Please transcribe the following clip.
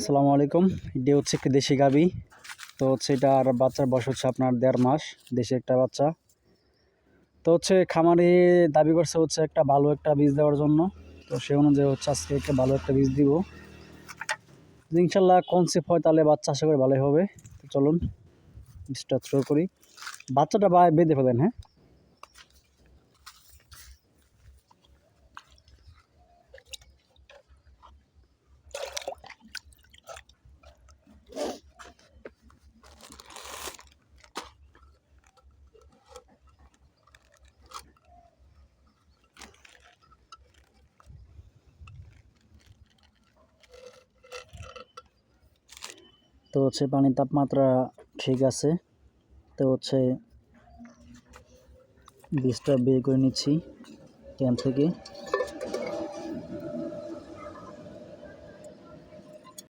আসসালামু আলাইকুম। এটি হচ্ছে একটি দেশি গাবি। তো হচ্ছে এটা আর বাচ্চার বয়স হচ্ছে আপনার দেড় মাস, দেশি একটা বাচ্চা। তো হচ্ছে খামারে দাবি করছে হচ্ছে একটা ভালো একটা বীজ দেওয়ার জন্য। তো সে অনুযায়ী হচ্ছে আজকে একটা ভালো একটা বীজ দিব। ইনশাল্লাহ কনসেপ্ট হয় তাহলে বাচ্চা আশা করি ভালোই হবে। তো চলুন, বীজটা থ্রো করি। বাচ্চাটা বেঁধে ফেলেন হ্যাঁ? তো হচ্ছে পানির তাপমাত্রা ঠিক আছে। তো হচ্ছে বীজটা বের করে নিচ্ছি ক্যাম্প থেকে।